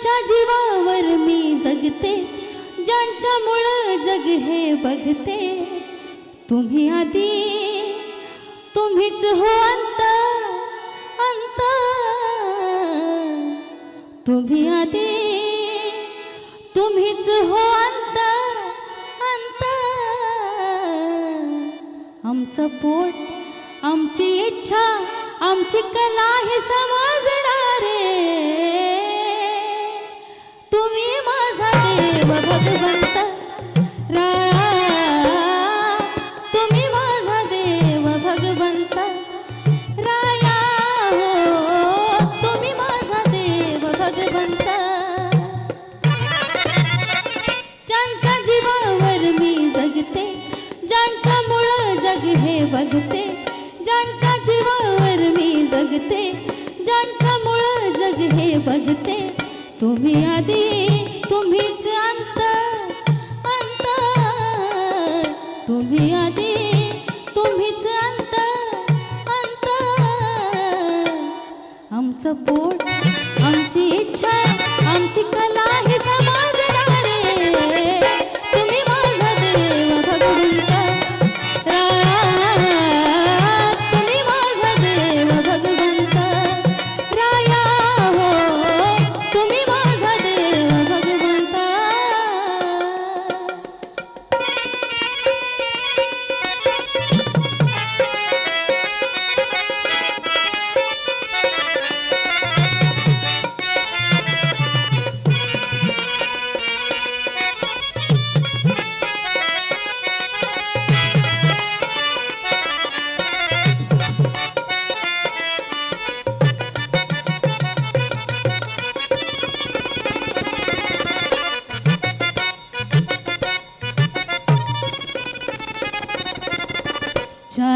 ज्यांच्या जीवावर मी जगते ज्यांच्यामुळं जग हे बघते. तुम्ही आधी तुम्हीच हो अंत अंत. तुम्ही आधी तुम्हीच हो अंत अंत. आमचं पोट आमची इच्छा आमची कला हे समजणारे जगते ज्यांच्यामुळं जग हे बघते. तुम्ही आधी तुम्हीच अंत अंत. तुम्ही आधी तुम्हीच अंत अंत. आमचं पोट आमची इच्छा आमची कला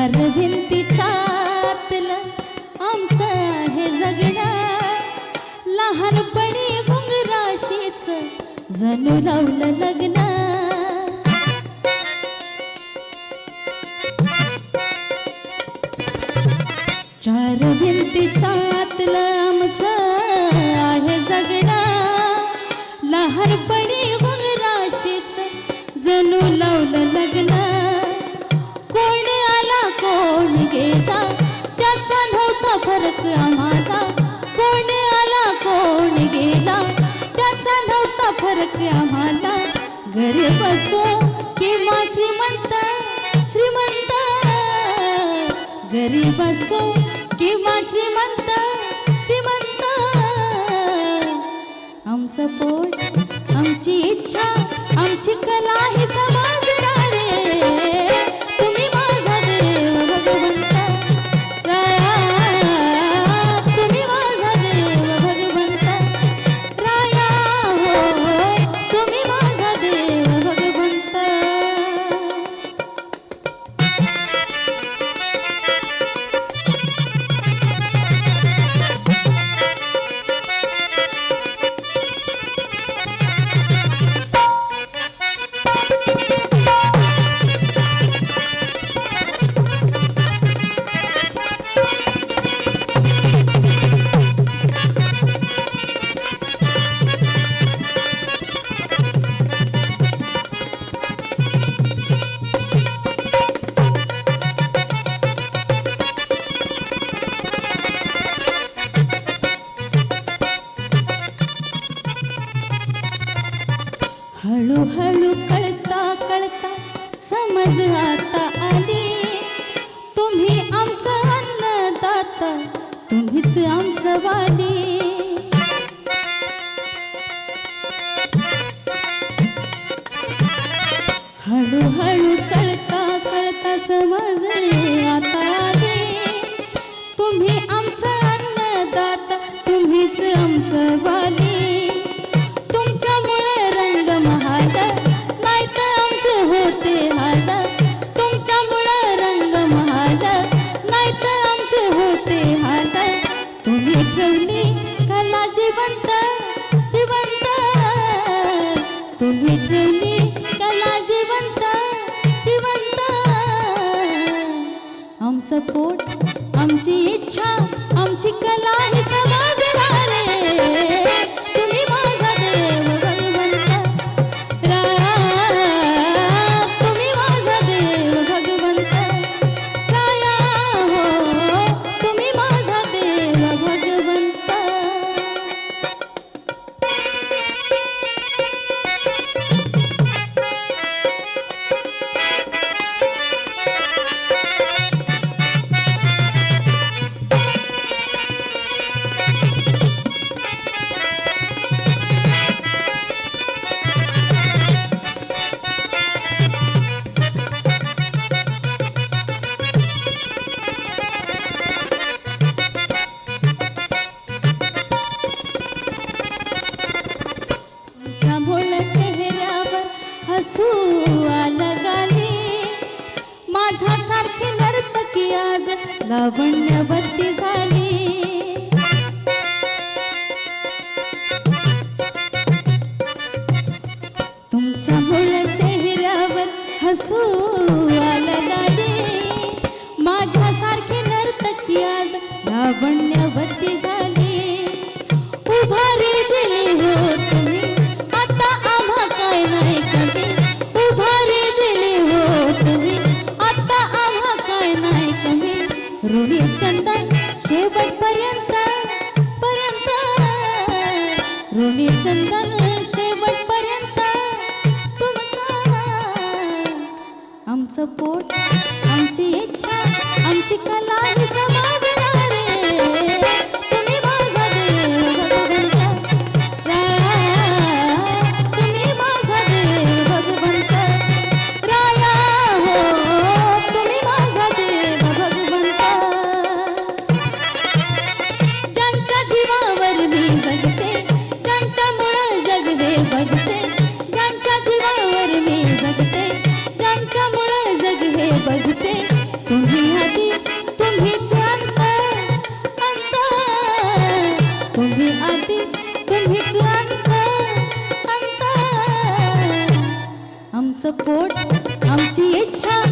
चार भिंती छातलं आमचं आहे जगणं. लहानपणी घुंगराशीच जणू लावलं लग्न. चार भिंती छातलं आमचं आहे जगणं. लहानपणी घुंगराशीच जणू लावलं लग्न. फरक आम्हाला. कोण आला कोण गेला? त्याचा नव्हता फरक आम्हाला. घरी बसो किंवा श्रीमंत श्रीमंत. घरी बसो किंवा श्रीमंत श्रीमंत. आमचं पोट आमची इच्छा आमची कला ही समजणारे हळूहळू कळता कळता समज आता आली. तुम्ही आमचं अन्नदाता तुम्हीच आमचं वाली. सपोर्ट. आमची इच्छा आमची कला ही समजला नर्तकी आज लावण्यवती झाली. तुमच्या भोळ चेहऱ्यावर हसू आलं गाली माझ्यासारखी नर्तकी आज लावण्यवती झाली. उभारी दिली हो ऋणी चंदन शेवट पर्यंत. ऋणी चंदन शेवट पर्यंत आमचं पोट आमची इच्छा आमची कला आमचं पोट आमची इच्छा